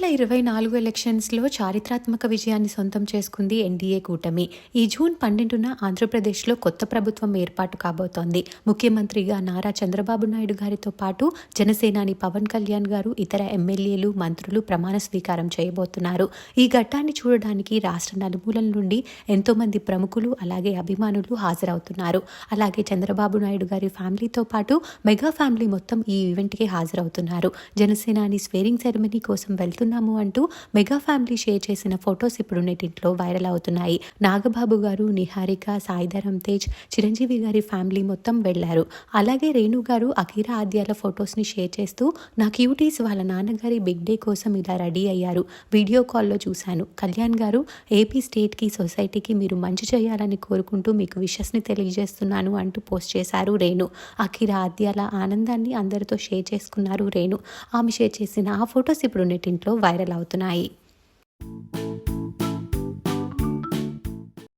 వేల ఇరవై నాలుగు ఎలక్షన్స్లో చారిత్రాత్మక విజయాన్ని సొంతం చేసుకుంది ఎన్డీఏ కూటమి. ఈ జూన్ పన్నెండున ఆంధ్రప్రదేశ్లో కొత్త ప్రభుత్వం ఏర్పాటు కాబోతోంది. ముఖ్యమంత్రిగా నారా చంద్రబాబు నాయుడు గారితో పాటు జనసేనాని పవన్ కళ్యాణ్ గారు ఇతర ఎమ్మెల్యేలు మంత్రులు ప్రమాణ స్వీకారం చేయబోతున్నారు. ఈ ఘట్టాన్ని చూడడానికి రాష్ట్ర నలుమూలల నుండి ఎంతోమంది ప్రముఖులు అలాగే అభిమానులు హాజరవుతున్నారు. అలాగే చంద్రబాబు నాయుడు గారి ఫ్యామిలీతో పాటు మెగా ఫ్యామిలీ మొత్తం ఈ ఈవెంట్కి హాజరవుతున్నారు. జనసేనాని స్వేరింగ్ సెరమనీ కోసం వెళ్తున్నాము అంటూ మెగా ఫ్యామిలీ షేర్ చేసిన ఫొటోస్ ఇప్పుడు నెటింట్లో వైరల్ అవుతున్నాయి. నాగబాబు గారు నిహారిక సాయిధరం తేజ్ చిరంజీవి గారి ఫ్యామిలీ మొత్తం వెళ్ళారు. అలాగే రేణు గారు అఖీరా ఆద్యాల ఫొటోస్ని షేర్ చేస్తూ నా క్యూటీస్ వాళ్ళ నాన్నగారి బిగ్ డే కోసం ఇలా రెడీ అయ్యారు. వీడియో కాల్లో చూశాను. కళ్యాణ్ గారు ఏపీ స్టేట్కి సొసైటీకి మీరు మంచి చేయాలని కోరుకుంటూ మీకు విషస్ని తెలియజేస్తున్నాను అంటూ పోస్ట్ చేశారు రేణు. అఖిర ఆద్యాల ఆనందాన్ని అందరితో షేర్ చేసుకున్నారు రేణు. ఆమె షేర్ చేసిన ఆ ఫొటోస్ ఇప్పుడు నెటింట్లో వైరల్ అవుతున్నాయి.